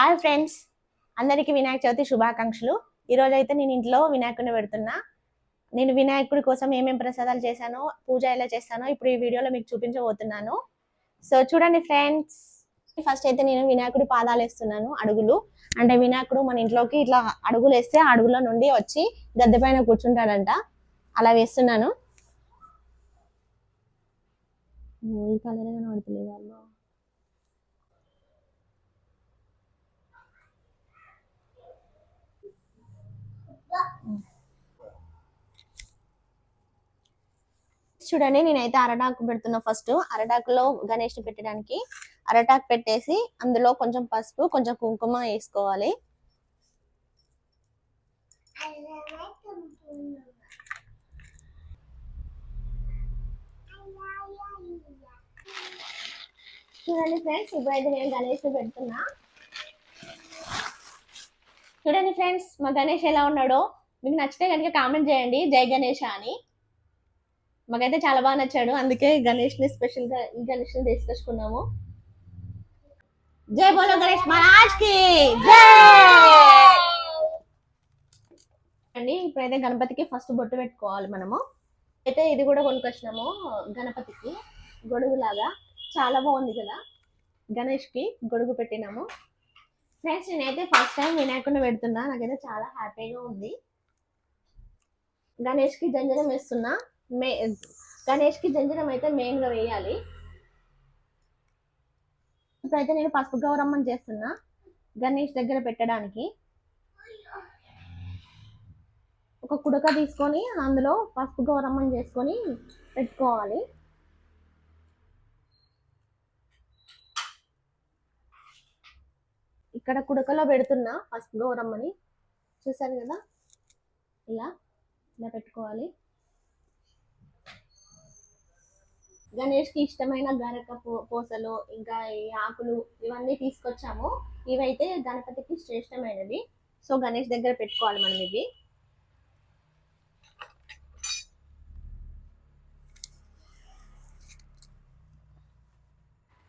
Hi friends. అందరికీ వినాయక చవితి శుభాకాంక్షలు. ఈరోజు అయితే నేను ఇంట్లో వినాయకుడిని పెడుతున్నా. నేను వినాయకుడి కోసం ఏమేమి ప్రసాదాలు చేశానో పూజ ఎలా చేస్తానో ఇప్పుడు ఈ వీడియోలో మీకు చూపించబోతున్నాను. సో చూడండి ఫ్రెండ్స్. ఫస్ట్ అయితే నేను వినాయకుడి పాదాలు వేస్తున్నాను అడుగులు. అంటే వినాయకుడు మన ఇంట్లోకి ఇట్లా అడుగులు వేస్తే అడుగుల నుండి వచ్చి గద్దె పైన కూర్చుంటాడంట. అలా వేస్తున్నాను. ఈ కలర్ కనబడతలేదు వాళ్ళు చూడండి నేనైతే అరటాకు పెడుతున్నా ఫస్ట్ అరటాకులో గణేష్ పెట్టడానికి అరటాకు పెట్టేసి అందులో కొంచెం పసుపు కొంచెం కుంకుమ వేసుకోవాలి. చూడండి ఫ్రెండ్స్ ఇప్పుడైతే నేను గణేష్ పెడుతున్నా. చూడండి ఫ్రెండ్స్ మా గణేష్ ఎలా ఉన్నాడో? మీకు నచ్చితే కనుక కామెంట్ చేయండి. జై గణేష్ అని. మాకైతే చాలా బాగా నచ్చాడు. అందుకే గణేష్ని స్పెషల్గా ఈ గణేష్ని తీసుకొచ్చుకున్నాము. జై బోలో గణేష్ మహారాజ్కి అండి ఇప్పుడైతే గణపతికి ఫస్ట్ బొట్టు పెట్టుకోవాలి మనము. అయితే ఇది కూడా కొనుక్కొచ్చినాము గణపతికి. గొడుగులాగా. చాలా బాగుంది కదా. గణేష్కి గొడుగు పెట్టినాము. ఫ్రెండ్స్ నేనైతే ఫస్ట్ టైం వినాయకుడిని పెడుతున్నా. నాకైతే చాలా హ్యాపీగా ఉంది. గణేష్కి జంజరం వేస్తున్నా. మే గణేష్కి అయితే మెయిన్గా వేయాలి. ఇప్పుడైతే నేను పసుపు గౌరమ్మని చేస్తున్నా గణేష్ దగ్గర పెట్టడానికి. ఒక కుడక తీసుకొని అందులో పసుపు గౌరమ్మని చేసుకొని పెట్టుకోవాలి. ఇక్కడ కుడకలో పెడుతున్నా పసుపు గౌరమ్మని. చూసారు కదా? ఇలా ఇలా పెట్టుకోవాలి. గణేష్కి ఇష్టమైన గరక పూ- పూసలు ఇంకా ఈ ఆకులు ఇవన్నీ తీసుకొచ్చాము. ఇవైతే గణపతికి శ్రేష్టమైనవి. సో గణేష్ దగ్గర పెట్టుకోవాలి మనం ఇవి.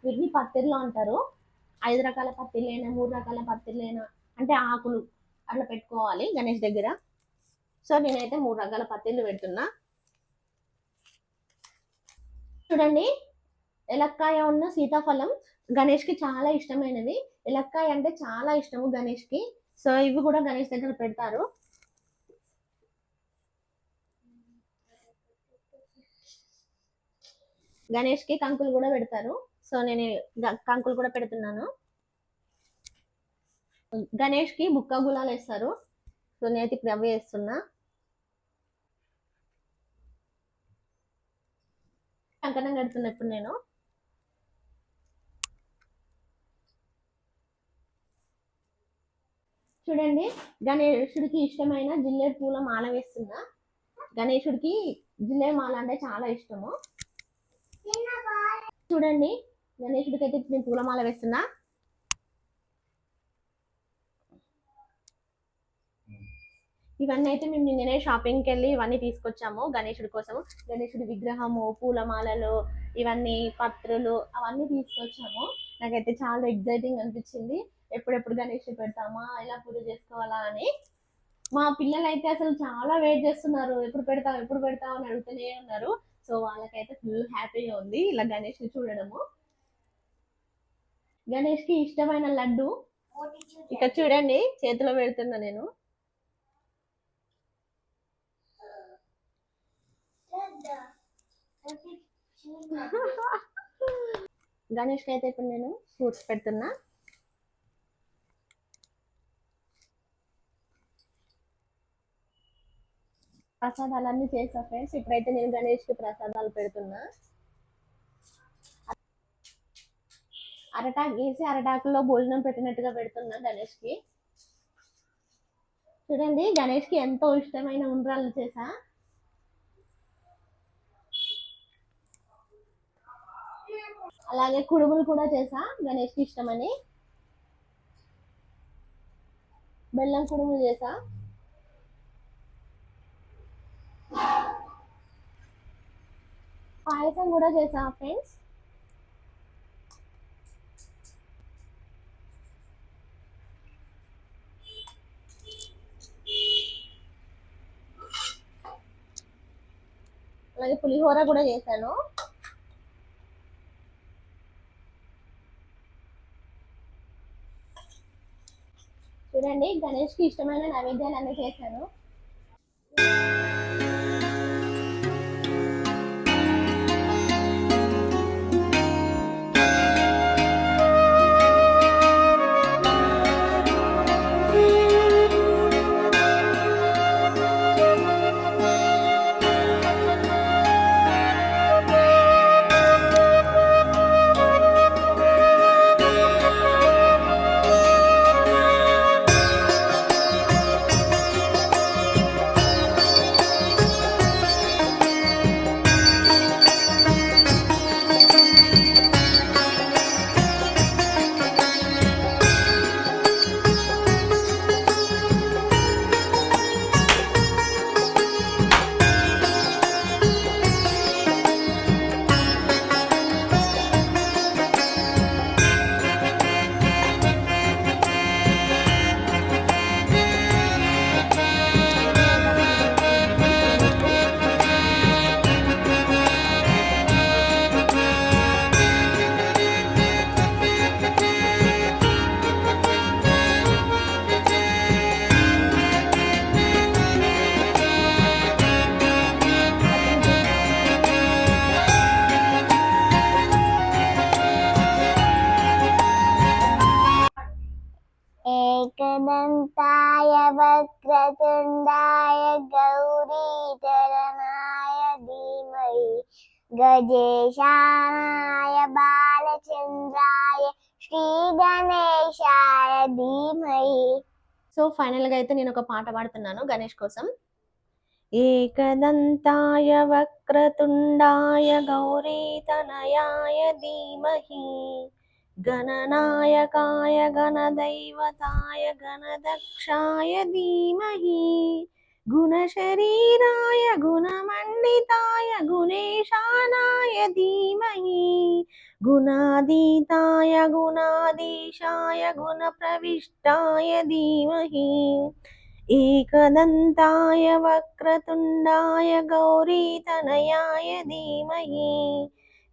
వీటిని పత్తిర్లు అంటారు. ఐదు రకాల పత్తిర్లైనా మూడు రకాల పత్తిర్లైనా అంటే ఆకులు అట్లా పెట్టుకోవాలి గణేష్ దగ్గర. సో నేనైతే మూడు రకాల పత్తిర్లు పెడుతున్నా. చూడండి. ఎలక్కాయ ఉన్న సీతాఫలం గణేష్కి చాలా ఇష్టమైనది. ఎలక్కాయ అంటే చాలా ఇష్టము గణేష్కి సో ఇవి కూడా గణేష్ దగ్గర పెడతారు. గణేష్కి కంకులు కూడా పెడతారు. సో నేను కంకులు కూడా పెడుతున్నాను. గణేష్కి బుక్క గులాలు వేస్తారు సో నేనైతే ఇప్పుడు అవి వేస్తున్నా. కంకణం కడుతున్నప్పుడు నేను. చూడండి గణేశుడికి ఇష్టమైన జిల్లేడు పూల మాల వేస్తున్నా. గణేశుడికి జిల్లేడు మాల అంటే చాలా ఇష్టము. చూడండి గణేశుడికి అయితే నేను పూలమాల వేస్తున్నా. ఇవన్నీ అయితే మేము నిన్ననే షాపింగ్కి వెళ్ళి ఇవన్నీ తీసుకొచ్చాము. గణేశుడి కోసం గణేశుడి విగ్రహము పూలమాలలు ఇవన్నీ పత్రులు అవన్నీ తీసుకొచ్చాము. నాకైతే చాలా ఎగ్జైటింగ్ అనిపించింది. ఎప్పుడెప్పుడు గణేష్ పెడతామా ఇలా పూజ చేసుకోవాలా అని. మా పిల్లలు అయితే అసలు చాలా వెయిట్ చేస్తున్నారు. ఎప్పుడు పెడతాం ఎప్పుడు పెడతాం అని అడుగుతూనే ఉన్నారు. సో వాళ్ళకైతే ఫుల్ హ్యాపీగా ఉంది ఇలా గణేష్ని చూడడము. గణేష్కి ఇష్టమైన లడ్డు. ఇక్కడ చూడండి చేతిలో పెడుతున్నా నేను. గణేష్కి అయితే ఇప్పుడు నేను ఫ్రూట్స్ పెడుతున్నా. ప్రసాదాలన్నీ చేసా ఫ్రెండ్స్. ఇప్పుడైతే నేను గణేష్కి ప్రసాదాలు పెడుతున్నా. అరటాకు వేసి అరటాకులో భోజనం పెట్టినట్టుగా పెడుతున్నా గణేష్కి చూడండి గణేష్కి ఎంతో ఇష్టమైన ఉండ్రాలు చేసా. అలాగే కుడుములు కూడా చేసా గణేష్కి ఇష్టమని. బెల్లం కుడుములు చేసా. పాయసం కూడా చేసా ఫ్రెండ్స్. అలాగే పులిహోర కూడా చేశాను. చూడండి గణేష్కి ఇష్టమైన నైవేద్యాలు అన్ని చేశాను. एकदन्ताय वक्रतुण्डाय गौरीधरणाय धीमहि गजेशानाय बालचन्द्राय श्रीगणेशाय धीमहि సో ఫైనల్ గా అయితే నేను ఒక పాట పాడుతున్నాను గణేష్ కోసం ఏకదంతాయ వక్రతుండాయ గౌరీతనయాయ ధీమహి గణనాయకాయ గణదైవతాయ గణదక్షాయ ధీమహి గుణశరీరాయ గుణమండితాయ గుణేశానాయ ధీమహి గుణాదీతాయ గుణాధీశాయ గుణప్రవిష్టాయ ధీమహి एकदन्ताय वक्रतुण्डाय गौरीतनयाय धीमहि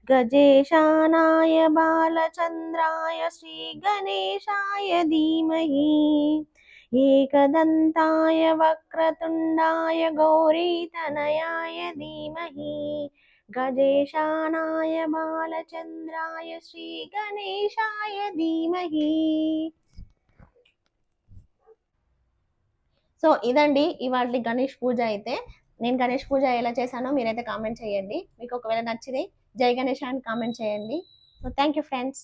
गजेशानाय बालचन्द्राय श्रीगणेशाय धीमहि एकदन्ताय वक्रतुण्डाय गौरीतनयाय धीमहि गजेशानाय बालचन्द्राय श्रीगणेशाय धीमहि సో ఇదండి ఇవాళ గణేష్ పూజ అయితే నేను గణేష్ పూజ ఎలా చేశానో మీరైతే కామెంట్ చేయండి మీకు ఒకవేళ నచ్చితే జై గణేష్ అని కామెంట్ చేయండి. So thank you friends